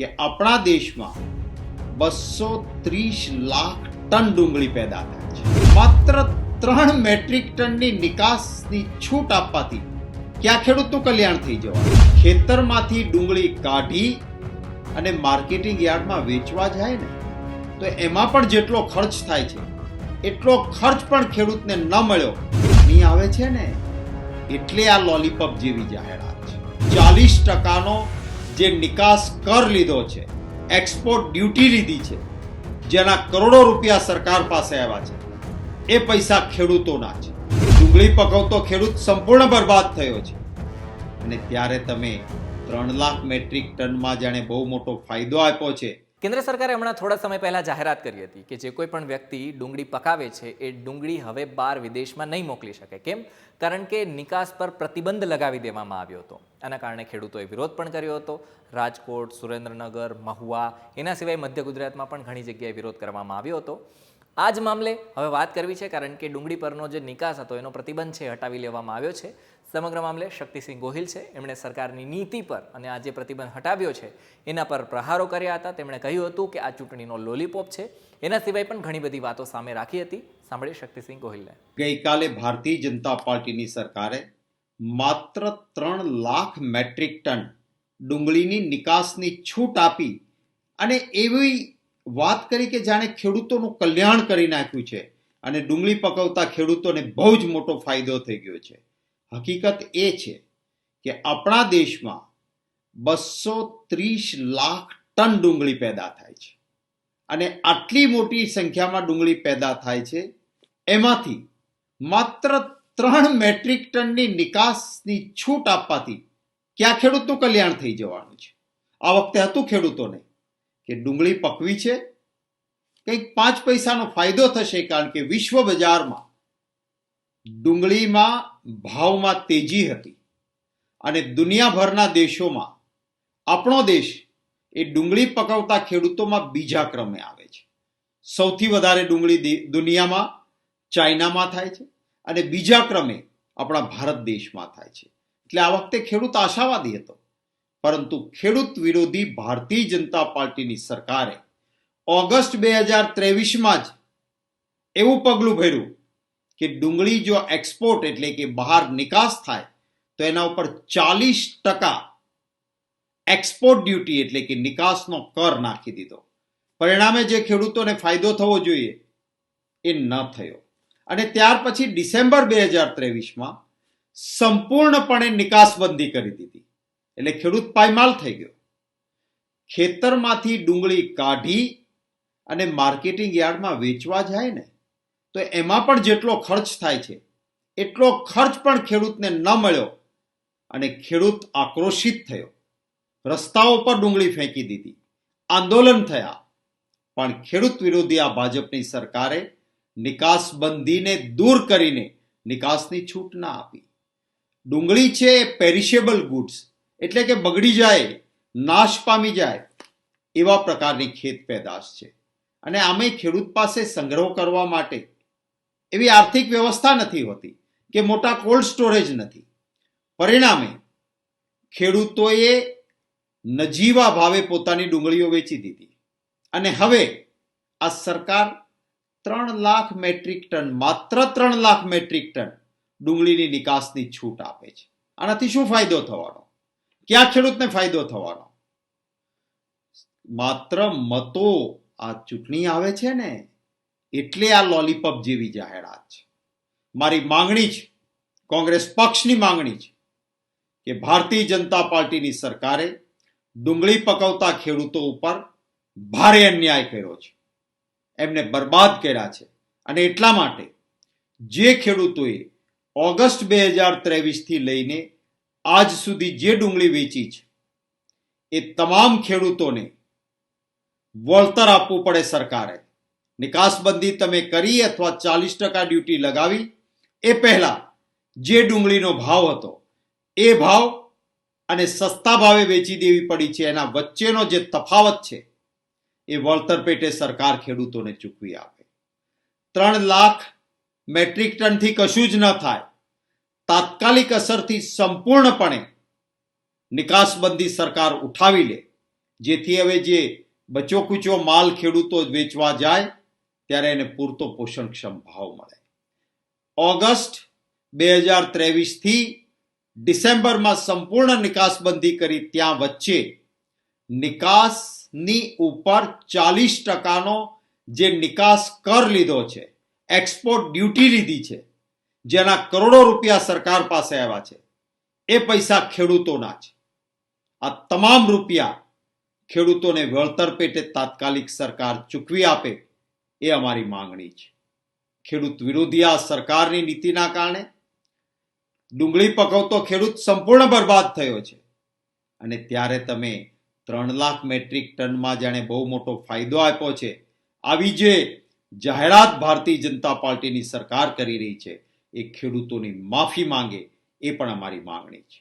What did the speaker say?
કે આપણા દેશમાં બસો ત્રીસ લાખ ટન ડુંગળી પેદા થાય છે. માત્ર ત્રણ મેટ્રિક ટનની નિકાસની છૂટ આપવાથી ક્યાં ખેડૂતનું કલ્યાણ થઈ જવાનું? ખેતરમાંથી ડુંગળી કાઢી અને માર્કેટિંગ યાર્ડમાં વેચવા જાય ને, તો એમાં પણ જેટલો ખર્ચ થાય છે, એટલો ખર્ચ પણ ખેડૂતને ન મળ્યો. નહીં આવે છે ને, એટલે આ લોલીપોપ જેવી જાહેરાત છે. ચાલીસ ટકાનો જે નિકાસ કર લીધો છે એક્સપોર્ટ ડ્યુટી લીધી છે, જેના કરોડો રૂપિયા સરકાર પાસે આવ્યા છે, એ પૈસા ખેડૂતોના છે. ડુંગળી પકવતો ખેડૂત સંપૂર્ણ બરબાદ થયો છે. અને ત્યારે તમે ત્રણ લાખ મેટ્રિક ટનમાં જાણે બહુ મોટો ફાયદો આપ્યો છે કેન્દ્ર સરકારે હમણાં થોડા સમય પહેલા જાહેરાત કરી હતી કે જે કોઈ પણ વ્યક્તિ ડુંગળી પકાવે છે, એ ડુંગળી હવે બહાર વિદેશમાં નહીં મોકલી શકે. કેમ? કારણ કે નિકાસ પર પ્રતિબંધ લગાવી દેવામાં આવ્યો હતો. આના કારણે ખેડૂતોએ વિરોધ પણ કર્યો હતો. રાજકોટ, સુરેન્દ્રનગર, મહુવા, એના સિવાય મધ્ય ગુજરાતમાં પણ ઘણી જગ્યાએ વિરોધ કરવામાં આવ્યો હતો. આ જ મામલે હવે વાત કરવી છે કારણ કે ડુંગળી પરનો જે નિકાસ હતો, એનો પ્રતિબંધ છે હટાવી લેવામાં આવ્યો છે. સમગ્ર મામલે શક્તિસિંહ ગોહિલ છે. એમણે સરકારની નીતિ પર અને આ જે પ્રતિબંધ હટાવ્યો છે, એના પર પ્રહારો કર્યા હતા. તેમણે કહ્યું હતું કે આ ચૂંટણીનો લોલીપોપ છે. એના સિવાય પણ ઘણી બધી વાતો સામે રાખી હતી. સાંભળી શક્તિસિંહ ગોહિલને. ગઈકાલે ભારતીય જનતા પાર્ટીની સરકારે માત્ર ત્રણ લાખ મેટ્રિક ટન ડુંગળીની નિકાસની છૂટ આપી અને એવી વાત કરી કે જાણે ખેડૂતોનું કલ્યાણ કરી નાખ્યું છે અને ડુંગળી પકવતા ખેડૂતોને બહુ જ મોટો ફાયદો થઈ ગયો છે. હકીકત એ છે કે આપણા દેશમાં બસો ત્રીસ લાખ ટન ડુંગળી પેદા થાય છે. અને આટલી મોટી સંખ્યામાં ડુંગળી પેદા થાય છે. એમાંથી માત્ર ત્રણ મેટ્રિક ટનની નિકાસની છૂટ આપવાથી ક્યાં ખેડૂતનું કલ્યાણ થઈ જવાનું છે? આ વખતે હતું ખેડૂતોને. કે ડુંગળી પકવી છે, કંઈક પાંચ પૈસાનો ફાયદો થશે કારણ કે વિશ્વ બજારમાં ડુંગળીમાં ભાવમાં તેજી હતી. અને દુનિયાભરના દેશોમાં આપણો દેશ એ ડુંગળી પકવતા ખેડૂતોમાં બીજા ક્રમે આવે છે. સૌથી વધારે ડુંગળી દુનિયામાં ચાઇનામાં થાય છે અને બીજા ક્રમે આપણા ભારત દેશમાં થાય છે. એટલે આ વખતે ખેડૂત આશાવાદી હતો. પરંતુ ખેડૂત વિરોધી ભારતીય જનતા પાર્ટીની સરકારે ઓગસ્ટ બે હજાર ત્રેવીસમાં જ એવું પગલું ભર્યું કે ડુંગળી જો એક્સપોર્ટ એટલે કે બહાર નિકાસ થાય, તો એના ઉપર ચાલીસ ટકા એક્સપોર્ટ ડ્યુટી એટલે કે નિકાસનો કર નાખી દીધો. પરિણામે જે ખેડૂતોને ફાયદો થવો જોઈએ, એ ન થયો. અને ત્યાર પછી ડિસેમ્બર બે હજાર ત્રેવીસમાં સંપૂર્ણપણે નિકાસબંધી કરી દીધી. એટલે ખેડૂત પાયમાલ થઈ ગયો. ખેતરમાંથી ડુંગળી કાઢી અને માર્કેટિંગ યાર્ડમાં વેચવા જાય ને, તો એમાં પણ જેટલો ખર્ચ થાય છે, એટલો ખર્ચ પણ ખેડૂતને ન મળ્યો અને ખેડૂત આક્રોશિત થયો. રસ્તાઓ પર ડુંગળી ફેંકી દીધી. આંદોલન થયા. પણ ખેડૂત વિરોધી આ ભાજપની સરકારે નિકાસબંધીને દૂર કરીને નિકાસની છૂટ ના આપી. ડુંગળી છે પેરિશેબલ ગુડ્સ એટલે કે બગડી જાય, નાશ પામી જાય, એવા પ્રકારની ખેત પેદાશ છે. અને આમે ખેડૂત પાસે સંગ્રહ કરવા માટે એવી આર્થિક વ્યવસ્થા નથી હોતી કે મોટા કોલ્ડ સ્ટોરેજ નથી. પરિણામે ખેડૂતોએ નજીવા ભાવે પોતાની ડુંગળીઓ વેચી દીધી. અને હવે આ સરકાર ત્રણ લાખ મેટ્રિક ટન, માત્ર ત્રણ લાખ મેટ્રિક ટન ડુંગળીની નિકાસની છૂટ આપે છે. આનાથી શું ફાયદો થવાનો? ક્યાં ખેડૂતને ફાયદો થવાનો? માત્ર મતો આ ચૂંટણી આવે છે ને, એટલે આ લોલીપોપ જેવી જાહેરાત છે. મારી માંગણી છે, કોંગ્રેસ પક્ષની માંગણી છે, કે ભારતીય જનતા પાર્ટીની સરકારે ડુંગળી પકવતા ખેડૂતો ઉપર ભારે અન્યાય કર્યો છે. એમને બરબાદ કર્યા છે. અને એટલા માટે જે ખેડૂતોએ ઓગસ્ટ બે હજાર ત્રેવીસથી લઈને આજ સુધી જે ડુંગળી વેચી છે, એ તમામ ખેડૂતોને વળતર આપવું પડે સરકારે. નિકાસબંધી તમે કરી અથવા ચાલીસ ટકા ડ્યુટી લગાવી, એ પહેલા જે ડુંગળીનો ભાવ હતો, એ ભાવ અને સસ્તા ભાવે વેચી દેવી પડી છે, એના વચ્ચેનો જે તફાવત છે, એ વળતર પેટે સરકાર ખેડૂતોને ચૂકવી આપે. ત્રણ લાખ મેટ્રિક ટનથી કશું જ ન થાય. તાત્કાલિક અસરથી સંપૂર્ણપણે નિકાસબંધી સરકાર ઉઠાવી લે. જેથી હવે જે બચો કુચો માલ ખેડૂતો વેચવા જાય, ત્યારે એને પૂરતો પોષણક્ષમ ભાવ મળે. ઓગસ્ટ બે હજાર ત્રેવીસથી ડિસેમ્બરમાં સંપૂર્ણ નિકાસબંધી કરી ત્યાં વચ્ચે નિકાસની ઉપર ચાલીસ ટકાનો જે નિકાસ કર લીધો છે, એક્સપોર્ટ ડ્યુટી લીધી છે જેના કરોડો રૂપિયા સરકાર પાસે આવ્યા છે, એ પૈસા ખેડૂતોના છે. આ તમામ રૂપિયા ખેડૂતોને વળતર પેટે તાત્કાલિક સરકાર ચૂકવી આપે, એ અમારી માંગણી છે. ખેડૂત વિરોધી આ સરકારની નીતિના કારણે ડુંગળી પકવતો ખેડૂત સંપૂર્ણ બરબાદ થયો છે. અને ત્યારે તમે ત્રણ લાખ મેટ્રિક ટનમાં જાણે બહુ મોટો ફાયદો આપ્યો છે, આવી જે જાહેરાત ભારતીય જનતા પાર્ટીની સરકાર કરી રહી છે એ ખેડૂતોની માફી માંગે એ પણ અમારી માંગણી છે.